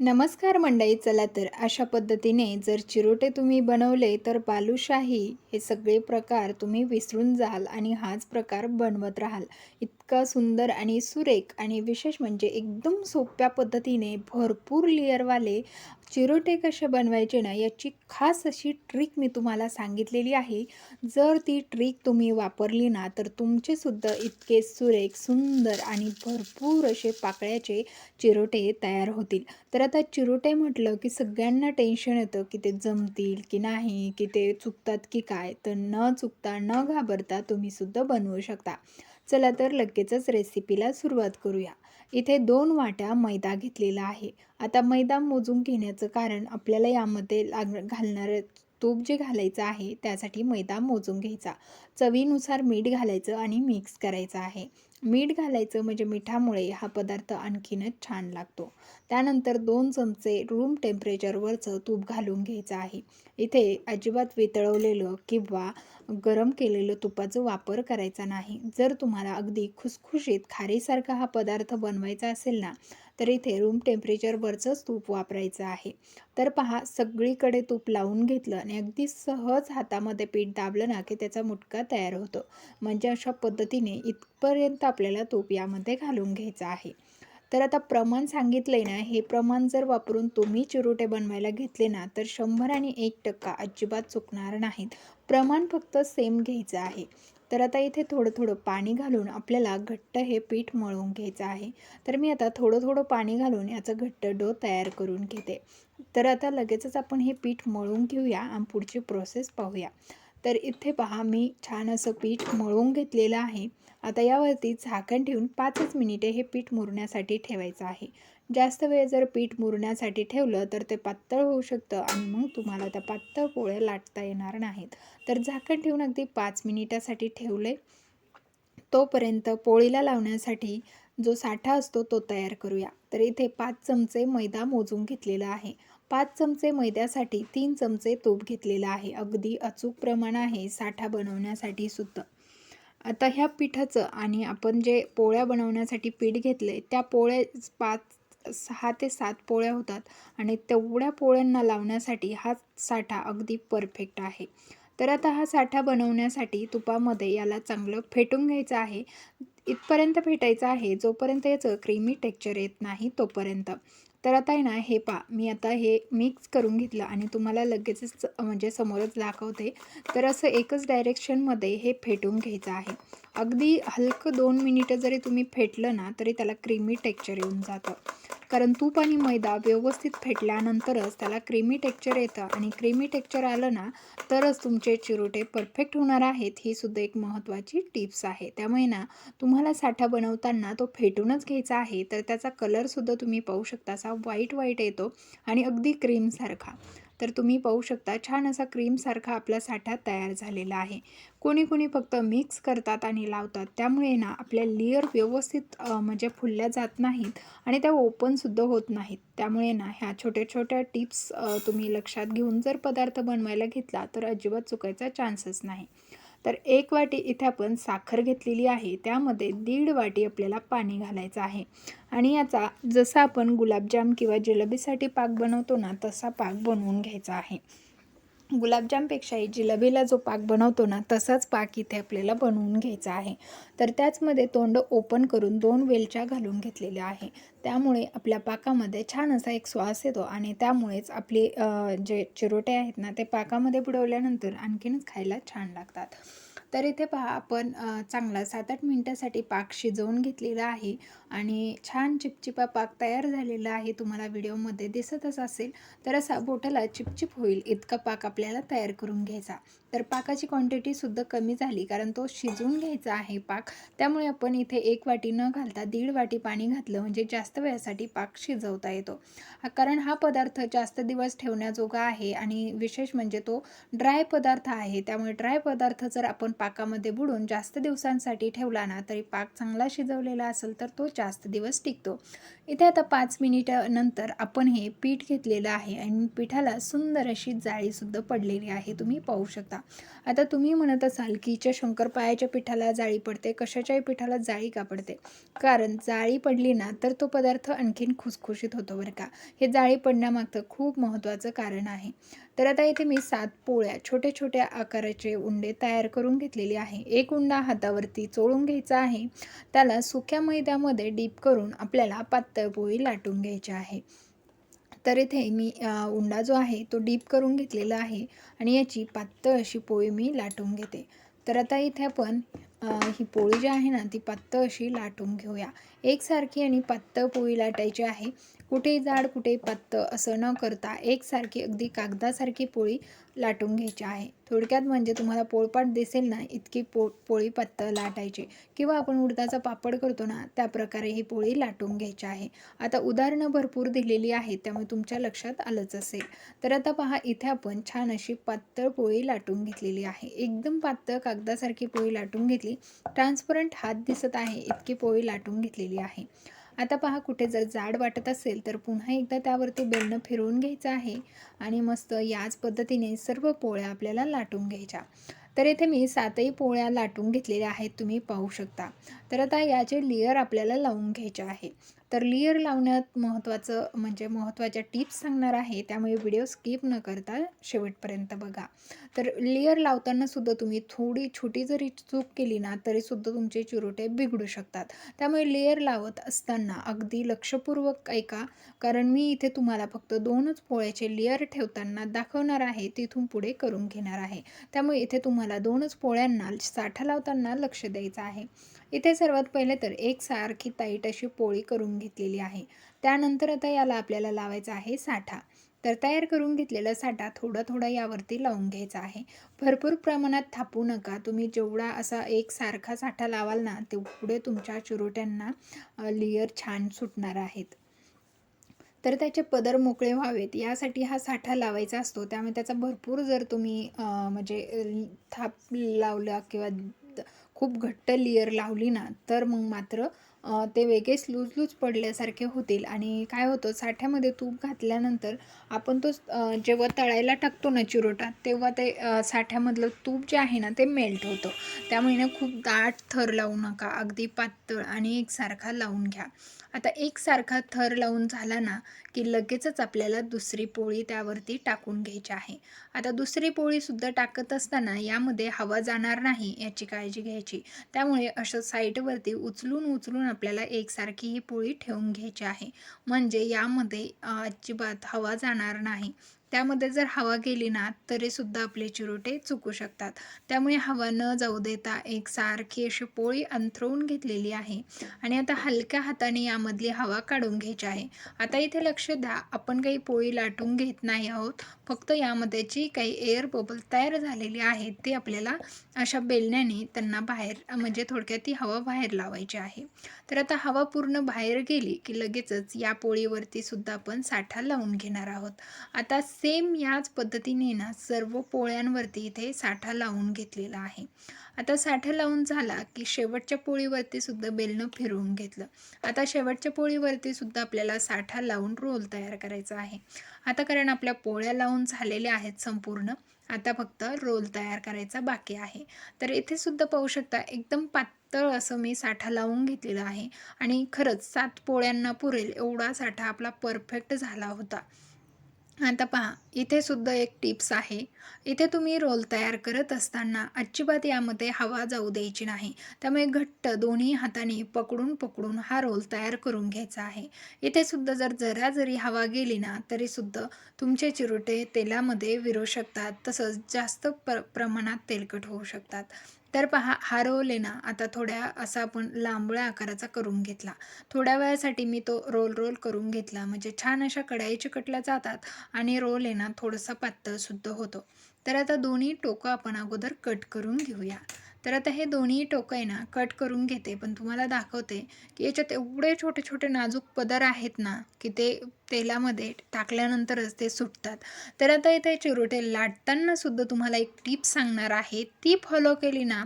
नमस्कार मंडळी चला तर अशा पद्धतीने जर चिरोटे तुम्ही बनवले तर बालुशाही हे सगळे प्रकार तुम्ही विसरून जाल आणि हाच प्रकार बनवत राहाल. इतका सुंदर आणि सुरेख आणि विशेष म्हणजे एकदम सोप्या पद्धतीने भरपूर लेअरवाले चिरोटे कसे बनवायचे ना याची खास अशी ट्रिक मी तुम्हाला सांगितलेली आहे. जर ती ट्रिक तुम्ही वापरली ना तर तुमचेसुद्धा इतके सुरेख सुंदर आणि भरपूर असे पाकळ्याचे चिरोटे तयार होतील. तर आता चिरोटे म्हटलं की सगळ्यांना टेन्शन येतं की ते जमतील की नाही की ते चुकतात की काय. तर न चुकता न घाबरता तुम्हीसुद्धा बनवू शकता. चला तर लगेचच रेसिपीला सुरुवात करूया. इथे दोन वाट्या मैदा घेतलेला आहे. आता मैदा मोजून घेण्याचं कारण आपल्याला यामध्ये लाग घालणारं तूप जे घालायचं आहे त्यासाठी मैदा मोजून घ्यायचा. चवीनुसार मीठ घालायचं आणि मिक्स करायचं आहे. मीठ घालायचं म्हणजे मिठामुळे हा पदार्थ आणखीनच छान लागतो. त्यानंतर दोन चमचे रूम टेम्परेचरवरचं तूप घालून घ्यायचं आहे. इथे अजिबात वितळवलेलं किंवा गरम केलेलं तुपाचा वापर करायचा नाही. जर तुम्हाला अगदी खुसखुशीत खारीसारखा हा पदार्थ बनवायचा असेल ना तर इथे रूम टेम्परेचरवरचंच तूप वापरायचं आहे. तर पहा सगळीकडे तूप लावून घेतलं आणि अगदी सहज हातामध्ये पीठ दाबलं ना की त्याचा मुटका तयार होतो. म्हणजे अशा पद्धतीने इथपर्यंत आपल्याला तूप यामध्ये घालून घ्यायचं आहे. तर आता प्रमाण सांगितलं ना हे प्रमाण जर वापरून तुम्ही चिरोटे बनवायला घेतले ना तर शंभर आणि एक टक्का अजिबात चुकणार नाहीत. प्रमाण फक्त सेम घ्यायचं आहे. तर आता इथे थोडं थोडं पाणी घालून आपल्याला घट्ट हे पीठ मळून घ्यायचं आहे. तर मी आता थोडं थोडं पाणी घालून याचं घट्ट डो तयार करून घेते. तर आता लगेचच आपण हे पीठ मळून घेऊया आणि पुढची प्रोसेस पाहूया. तर इथे पहा मी छान असं पीठ मळून घेतलेलं आहे. आता यावरती झाकण ठेवून पाचच मिनिटे हे पीठ मुरण्यासाठी ठेवायचं आहे. जास्त वेळ जर पीठ मुरण्यासाठी ठेवलं तर ते पातळ होऊ शकतं आणि मग तुम्हाला त्या पातळ पोळ्या लाटता येणार नाहीत. तर झाकण ठेवून अगदी पाच मिनिटासाठी ठेवले. तोपर्यंत पोळीला लावण्यासाठी जो साठा असतो तो तयार करूया. तर इथे पाच चमचे मैदा मोजून घेतलेला आहे. पाच चमचे मैद्यासाठी तीन चमचे तूप घेतलेला आहे. अगदी अचूक प्रमाण आहे साठा बनवण्यासाठी सुद्धा. आता ह्या पिठाचं आणि आपण जे पोळ्या बनवण्यासाठी पीठ घेतलं आहे त्या पोळ्या पाच सहा ते सात पोळ्या होतात आणि तेवढ्या पोळ्यांना लावण्यासाठी हा साठा अगदी परफेक्ट आहे. तर आता हा साठा बनवण्यासाठी तुपामध्ये याला चांगलं फेटून घ्यायचं आहे. इथपर्यंत फेटायचं आहे जोपर्यंत याचं क्रीमी टेक्चर येत नाही तोपर्यंत. तर आता आहे ना हे पा मी आता हे मिक्स करून घेतलं आणि तुम्हाला लगेचच म्हणजे समोरच दाखवते. तर असं एकच डायरेक्शनमध्ये हे फेटून घ्यायचं आहे. अगदी हलकं दोन मिनिटं जरी तुम्ही फेटलं ना तरी त्याला क्रीमी टेक्चर येऊन जातं. कारण तूप आणि मैदा व्यवस्थित फेटल्यानंतरच त्याला क्रीमी टेक्चर येतं आणि क्रीमी टेक्चर आलं ना तरच तुमचे चिरोटे परफेक्ट होणार आहेत ही सुद्धा एक महत्त्वाची टिप्स आहे. त्यामुळे ना तुम्हाला साठा बनवताना तो फेटूनच घ्यायचा आहे तर त्याचा कलरसुद्धा तुम्ही पाहू शकता असा व्हाईट व्हाईट येतो आणि अगदी क्रीमसारखा तर तुम्ही पाहू शकता छान असा क्रीमसारखा आपला साठा तयार झालेला आहे. कोणी कोणी फक्त मिक्स करतात आणि लावतात. त्यामुळे ना आपल्या लेअर व्यवस्थित म्हणजे फुलल्या जात नाहीत आणि त्या ओपनसुद्धा होत नाहीत. त्यामुळे ना ह्या छोट्या छोट्या टिप्स तुम्ही लक्षात घेऊन जर पदार्थ बनवायला घेतला तर अजिबात चुकायचा चान्सच नाही. तर एक वाटी इथे आपण साखर घेतलेली आहे. त्यामध्ये दीड वाटी आपल्याला पाणी घालायचं आहे. आणि याचा जसा आपण गुलाबजाम किंवा जिलेबीसाठी पाक बनवतो ना तसा पाक बनवून घ्यायचा आहे. गुलाबजामपेक्षाही जिलबीला जो पाक बनवतो ना तसाच पाक इथे आपल्याला बनवून घ्यायचा आहे. तर त्याचमध्ये तोंड ओपन करून दोन वेलच्या घालून घेतलेल्या आहे. त्यामुळे आपल्या पाकामध्ये छान असा एक श्वास येतो आणि त्यामुळेच आपले जे चिरोटे आहेत ना ते पाकामध्ये बुडवल्यानंतर आणखीनच खायला छान लागतात. तर इथे पहा आपण चांगला सात आठ मिनटासाठी पाक शिजवून घेतलेला आहे. आणि छान चिपचिपा पाक तयार झालेला आहे. तुम्हाला व्हिडिओमध्ये दिसतच असेल तर असा बोटाला चिपचिप होईल. इतका पाक आपल्याला तयार करून घ्यायचा. तर पाकाची क्वांटिटीसुद्धा कमी झाली कारण तो शिजवून घ्यायचा आहे पाक. त्यामुळे आपण इथे एक वाटी न घालता दीड वाटी पाणी घातलं म्हणजे जास्त वेळासाठी पाक शिजवता येतो. कारण हा पदार्थ जास्त दिवस ठेवण्याजोगा आहे आणि विशेष म्हणजे तो ड्राय पदार्थ आहे. त्यामुळे ड्राय पदार्थ जर आपण पाकामध्ये बुडून जास्त दिवसांसाठी ठेवला ना तरी पाक चांगला शिजवलेला असेल तर तो जास्त दिवस टिकतो. इथे आता पाच मिनिटानंतर आपण हे पीठ घेतलेलं आहे आणि पिठाला सुंदर अशी जाळीसुद्धा पडलेली आहे. तुम्ही पाहू शकता. आता तुम्ही म्हणत असाल की हिच्या शंकरपाळ्याच्या पिठाला जाळी पडते कशाच्याही पिठाला जाळी का पडते? कारण जाळी पडली ना तर तो पदार्थ आणखीन खुसखुशीत होतो बरं का. हे जाळी पडण्यामागचं खूप महत्त्वाचं कारण आहे. तर आता इथे मी सात पोळ्या छोट्या छोट्या आकाराचे उंडे तयार करून घेतलेले आहे. एक उंडा हातावरती चोळून घ्यायचा आहे. त्याला सुक्या मैद्यामध्ये डीप करून आपल्याला पातळ पोळी लाटून घ्यायची आहे. तर इथे मी उंडा जो आहे तो डीप करून घेतलेला आहे आणि याची पातळ अशी पोळी मी लाटून घेते. तर आता इथे आपण ही पोळी जी आहे ना ती पातळ अशी लाटून घेऊया. एकसारखी आणि पातळ पोळी लाटायची आहे. कुठे जाड कुठे पातळ असं न करता एकसारखी अगदी कागदासारखी पोळी लाटून घ्यायची आहे. थोडक्यात म्हणजे तुम्हाला पोळपाट दिसेल ना इतकी पो पोळी पातळ लाटायची. किंवा आपण उडदाचा पापड करतो ना त्या प्रकारे ही पोळी लाटून घ्यायची आहे. आता उदाहरणं भरपूर दिलेली आहेत त्यामुळे तुमच्या लक्षात आलंच असेल. तर आता पहा इथे आपण छान अशी पातळ पोळी लाटून घेतलेली आहे. एकदम पातळ कागदासारखी पोळी लाटून घेतली ट्रान्सपरंट हात दिसत आहे इतकी पोळी लाटून घेतलेली आहे. आता पहा कुठे जर जाड वाटत असेल तर पुन्हा एकदा त्यावरती बेलणं फिरवून घ्यायचं आहे आणि मस्त याच पद्धतीने सर्व पोळ्या आपल्याला लाटून घ्यायच्या. तर इथे मी सातही पोळ्या लाटून घेतलेल्या आहेत तुम्ही पाहू शकता. तर आता याचे लेअर आपल्याला लावून घ्यायचे आहे. तर लेअर लावण्यात महत्त्वाचं म्हणजे महत्त्वाच्या टिप्स सांगणार आहे. त्यामुळे व्हिडिओ स्किप न करता शेवटपर्यंत बघा. तर लेअर लावतानासुद्धा तुम्ही थोडी छोटी जरी चूक केली ना तरीसुद्धा तुमचे चिरोटे बिघडू शकतात. त्यामुळे लेअर लावत असताना अगदी लक्षपूर्वक ऐका. कारण मी इथे तुम्हाला फक्त दोनच पोळ्याचे लेअर ठेवताना दाखवणार आहे तिथून पुढे करून घेणार आहे. त्यामुळे इथे तुम्हाला दोनच पोळ्यांना साठा लावताना लक्ष द्यायचं आहे. इथे सर्वात पहिले तर एक सारखी ताईट अशी पोळी करून घेतलेली आहे. त्यानंतर आता याला आपल्याला लावायचा आहे साठा. तर तयार करून घेतलेला साठा थोडा थोडा यावरती लावून घ्यायचा आहे. भरपूर प्रमाणात थापू नका. तुम्ही जेवढा असा एक सारखा साठा लावाल ना तेवढे तुमच्या चिरोट्यांना लिअर छान सुटणार आहेत. तर त्याचे पदर मोकळे व्हावेत. यासाठी हा साठा लावायचा असतो. त्यामुळे त्याचा भरपूर जर तुम्ही म्हणजे थाप लावला किंवा खूप घट्ट लेअर लावली ना तर मग मात्र ते वेगळेच लूज लूज पडल्यासारखे होतील. आणि काय होतं साठ्यामध्ये तूप घातल्यानंतर आपण तो जेव्हा तळायला टाकतो ना चिरोटा तेव्हा ते साठ्यामधलं तूप जे आहे ना ते मेल्ट होतं. त्यामुळे ना खूप दाट थर लावू नका. अगदी पातळ आणि एकसारखा लावून घ्या. आता एकसारखा थर लावून झाला ना की लगेचच आपल्याला दुसरी पोळी त्यावरती टाकून घ्यायची आहे. आता दुसरी पोळीसुद्धा टाकत असताना यामध्ये हवा जाणार नाही याची काळजी घ्यायची. त्यामुळे अशा साईडवरती उचलून उचलून आपल्याला एकसारखी ही पोळी ठेवून घ्यायची आहे. म्हणजे यामध्ये अजिबात हवा जाणार नाही. त्यामध्ये जर हवा गेली ना तरीसुद्धा आपले चिरोटे चुकू शकतात. त्यामुळे हवा न जाऊ देता एक सारखी अशी पोळी अंथरवून घेतलेली आहे. आणि आता हलक्या हाताने यामधली हवा काढून घ्यायची आहे. आता इथे लक्ष द्या आपण काही पोळी लाटून घेत नाही आहोत. फक्त यामध्ये जी काही एअर बबल तयार झालेली आहे ती आपल्याला अशा बेलण्याने त्यांना बाहेर म्हणजे थोडक्यात ती हवा बाहेर लावायची आहे. तर आता हवा पूर्ण बाहेर गेली की लगेचच या पोळीवरती सुद्धा आपण साठा लावून घेणार आहोत. आता सेम याच पद्धतीने ना सर्व पोळ्यांवरती इथे साठा लावून घेतलेला आहे. आता साठा लावून झाला की शेवटच्या पोळीवरती सुद्धा बेलनं फिरवून घेतलं. आता शेवटच्या पोळीवरती सुद्धा आपल्याला साठा लावून रोल तयार करायचा आहे. आता कारण आपल्या पोळ्या लावून झालेल्या आहेत संपूर्ण आता फक्त रोल तयार करायचा बाकी आहे. तर इथे सुद्धा पाहू शकता एकदम पातळ असं मी साठा लावून घेतलेला आहे. आणि खरंच सात पोळ्यांना पुरेल एवढा साठा आपला परफेक्ट झाला होता. आता पहा इथे सुद्धा एक टिप्स आहे. इथे तुम्ही रोल तयार करत असताना अजिबात यामध्ये हवा जाऊ द्यायची नाही. त्यामुळे घट्ट दोन्ही हाताने पकडून पकडून हा रोल तयार करून घ्यायचा आहे. इथे सुद्धा जर जरा जरी हवा गेली ना तरीसुद्धा तुमचे चिरोटे तेलामध्ये विरू शकतात. तसंच जास्त प्र प्रमाणात तेलकट होऊ शकतात. तर पहा हा रोल आहे ना आता थोड्या असा आपण लांबळ्या आकाराचा करून घेतला. थोड्या वेळासाठी मी तो रोल रोल करून घेतला. म्हणजे छान अशा कढाई चिकटल्या जातात आणि रोल आहे ना थोडासा पातळसुद्धा होतो. तर आता दोन्ही टोकं आपण अगोदर कट करून घेऊया. तर आता हे दोन्ही टोकं आहे ना कट करून घेते. पण तुम्हाला दाखवते की याच्यात एवढे छोटे छोटे नाजूक पदर आहेत ना की ते तेलामध्ये टाकल्यानंतरच ते सुटतात. तर आता इथे चिरोटे लाटताना सुद्धा तुम्हाला एक टीप सांगणार आहे. ती फॉलो केली ना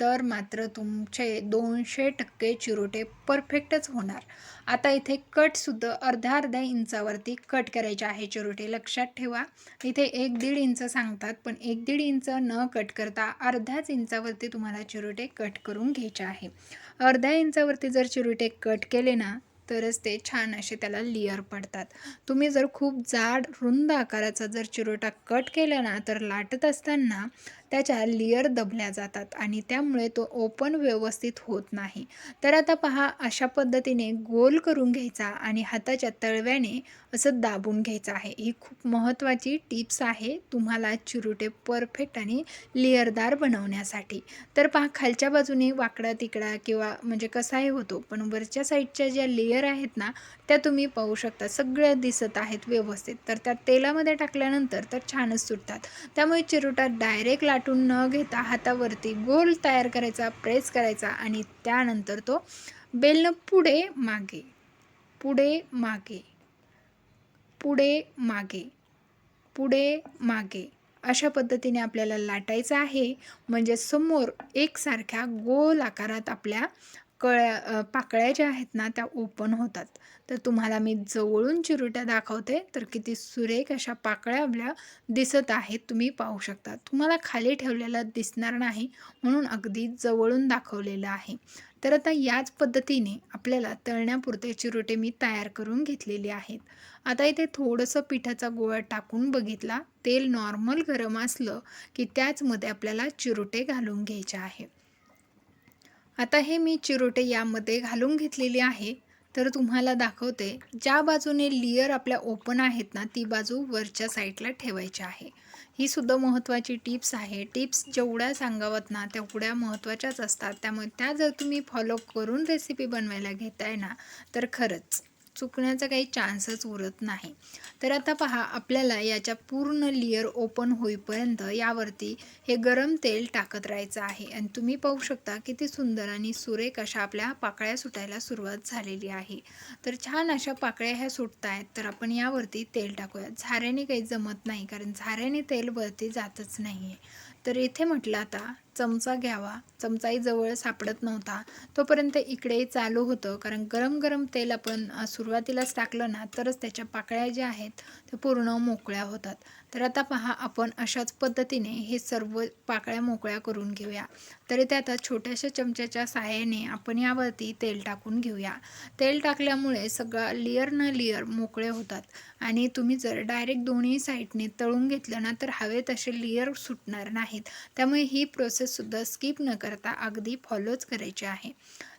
तर मात्र तुमचे दोनशे टक्के चिरोटे परफेक्टच होणार. आता इथे कटसुद्धा अर्ध्या अर्ध्या इंचावरती कट करायचे आहे चिरोटे. लक्षात ठेवा इथे एक दीड इंच सांगतात पण एक दीड इंच न कट करता अर्ध्याच इंचावरती तुम्हाला चिरोटे कट करून घ्यायचे आहे. अर्ध्या इंचावरती जर चिरोटे कट केले ना तरच ते छान असे त्याला लिअर पडतात. तुम्ही जर खूप जाड रुंद आकाराचा जर चिरोटा कट केला ना तर लाटत असताना त्याच्या लेअर दबल्या जातात आणि त्यामुळे तो ओपन व्यवस्थित होत नाही. तर आता पहा अशा पद्धतीने गोल करून घ्यायचा आणि हाताच्या तळव्याने असं दाबून घ्यायचं आहे. ही खूप महत्त्वाची टिप्स आहे तुम्हाला चिरुटे परफेक्ट आणि लेअरदार बनवण्यासाठी. तर पहा खालच्या बाजूने वाकडा तिकडा किंवा म्हणजे कसाही होतो पण वरच्या साईडच्या ज्या लेअर आहेत ना त्या तुम्ही पाहू शकता. सगळ्या दिसत आहेत व्यवस्थित. तर त्या तेलामध्ये टाकल्यानंतर तर छानच सुटतात. त्यामुळे चिरुटा डायरेक्ट लाट लाटून न घेता हातावरती गोल तयार करायचा प्रेस करायचा आणि त्यानंतर तो बेलनं पुढे मागे पुढे मागे पुढे मागे पुढे मागे अशा पद्धतीने आपल्याला लाटायचं आहे. म्हणजे समोर एकसारख्या गोल आकारात आपल्या कळ्या पाकळ्या ज्या आहेत ना त्या ओपन होतात. तर तुम्हाला मी जवळून चिरुट्या दाखवते. तर किती सुरेख अशा पाकळ्या आपल्या दिसत आहेत तुम्ही पाहू शकता. तुम्हाला खाली ठेवलेलं दिसणार नाही म्हणून अगदी जवळून दाखवलेलं आहे. तर आता याच पद्धतीने आपल्याला तळण्यापुरते चिरोटे मी तयार करून घेतलेले आहेत. आता इथे थोडंसं पिठाचा गोळा टाकून बघितला. तेल नॉर्मल गरम असलं की त्याचमध्ये आपल्याला चिरोटे घालून घ्यायचे आहे. आता हे मी चिरोटे यामध्ये घालून घेतलेली आहे. तर तुम्हाला दाखवते ज्या बाजूने लिअर आपल्या ओपन आहेत ना ती बाजू वरच्या साईडला ठेवायची आहे. ही सुद्धा महत्त्वाची टिप्स आहे. टिप्स जेवढ्या सांगावत ना तेवढ्या महत्त्वाच्याच असतात. त्यामुळे त्या जर तुम्ही फॉलो करून रेसिपी बनवायला घेताय ना तर खरंच चुकण्याचा काही चान्सच उरत नाही. तर आता पहा आपल्याला याच्या पूर्ण लेअर ओपन होईपर्यंत यावरती हे गरम तेल टाकत राहायचं आहे. आणि तुम्ही पाहू शकता किती सुंदर आणि सुरेख अशा आपल्या पाकळ्या सुटायला सुरुवात झालेली आहे. तर छान अशा पाकळ्या ह्या सुटत आहेत तर आपण यावरती तेल टाकूया. झाऱ्याने काही जमत नाही कारण झाऱ्याने तेल वरती जातच नाही आहे तर इथे म्हटलं आता चमचा घ्यावा. चमचाही जवळ सापडत नव्हता. तोपर्यंत इकडे चालू होतं. कारण गरम गरम तेल आपण सुरुवातीलाच टाकलं ना तरच त्याच्या पाकळ्या ज्या आहेत त्या पूर्ण मोकळ्या होतात. तर आता पहा आपण अशाच पद्धतीने हे सर्व पाकळ्या मोकळ्या करून घेऊया. तरी त्या आता छोट्याशा चमच्याच्या सहाय्याने आपण यावरती तेल टाकून घेऊया. तेल टाकल्यामुळे सगळं लेअर न लेअर मोकळे होतात. आणि तुम्ही जर डायरेक्ट दोन्ही साईडने तळून घेतलं ना तर हवे तसे लेअर सुटणार नाहीत. त्यामुळे ही प्रोसेस प्रोसेससुद्धा स्किप न करता अगदी फॉलोच करायची आहे.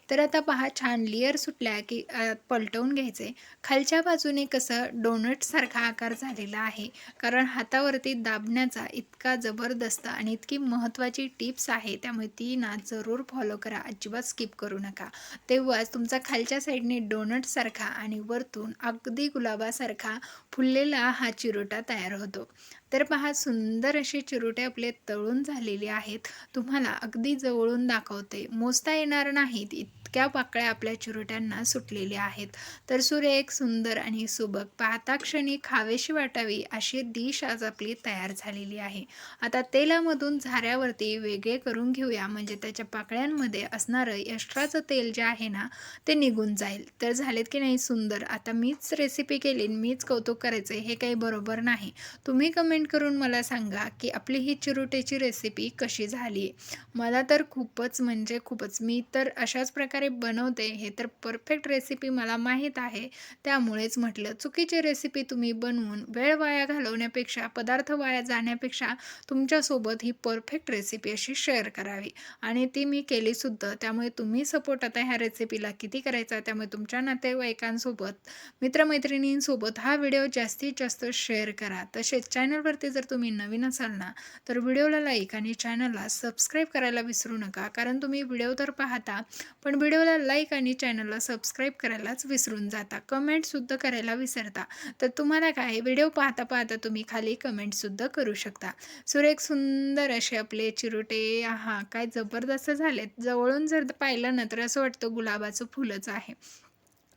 तर आता पहा छान लेअर सुटल्या की पलटवून घ्यायचे. खालच्या बाजूने कसं डोनटसारखा आकार झालेला आहे. कारण हातावरती दाबण्याचा इतका जबरदस्त आणि इतकी महत्त्वाची टिप्स आहे त्यामुळे ती ना जरूर फॉलो करा. अजिबात स्किप करू नका. तेव्हाच तुमचा खालच्या साईडने डोनटसारखा आणि वरतून अगदी गुलाबासारखा फुललेला हा चिरोटा तयार होतो. तर पहा सुंदर असे चिरोटे आपले तळून झालेले आहेत. तुम्हाला अगदी जवळून दाखवते. मोजता येणार नाहीत. इतक्या पाकळ्या आपल्या चिरोट्यांना सुटलेल्या आहेत. तर सूर्य एक सुंदर आणि सुबक पाहता क्षणी खावेशी वाटावी अशी डिश आज आपली तयार झालेली आहे. आता तेलामधून झाऱ्यावरती वेगळे करून घेऊया. म्हणजे त्याच्या पाकळ्यांमध्ये असणारं एक्स्ट्राचं तेल जे आहे ना ते निघून जाईल. तर झालेत की नाही सुंदर? आता मीच रेसिपी केली मीच कौतुक करायचं हे काही बरोबर नाही. तुम्ही कमेंट करून मला सांगा की आपली ही चिरोटेची रेसिपी कशी झाली? आहे मला तर खूपच म्हणजे खूपच. मी तर अशाच प्रकारे प्रकारे बनवते हे तर परफेक्ट रेसिपी मला माहीत आहे. त्यामुळेच म्हटलं चुकीची रेसिपी तुम्ही बनवून वेळ वाया घालवण्यापेक्षा पदार्थ वाया जाण्यापेक्षा तुमच्यासोबत ही परफेक्ट रेसिपी अशी शेअर करावी. आणि ती मी केलीसुद्धा त्यामुळे तुम्ही सपोर्ट आता ह्या रेसिपीला किती करायचा त्यामुळे तुमच्या नातेवाईकांसोबत मित्रमैत्रिणींसोबत हा व्हिडिओ जास्तीत जास्त शेअर करा. तसेच चॅनलवरती जर तुम्ही नवीन असाल ना तर व्हिडिओला लाईक आणि चॅनलला सबस्क्राईब करायला विसरू नका. कारण तुम्ही व्हिडिओ तर पाहता पण व्हिडिओ व्हिडिओला लाईक आणि चॅनलला सबस्क्राईब करायलाच विसरून जाता. कमेंटसुद्धा करायला विसरता. तर तुम्हाला काय? व्हिडिओ पाहता पाहता तुम्ही खाली कमेंटसुद्धा करू शकता. सुरेख सुंदर असे आपले चिरोटे हा काय जबरदस्त झालेत. जवळून जर पाहिलं ना तर असं वाटतं गुलाबाचं फुलंच आहे.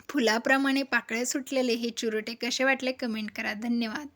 फुलाप्रमाणे पाकळ्या सुटलेले हे चिरोटे कसे वाटले? कमेंट करा. धन्यवाद.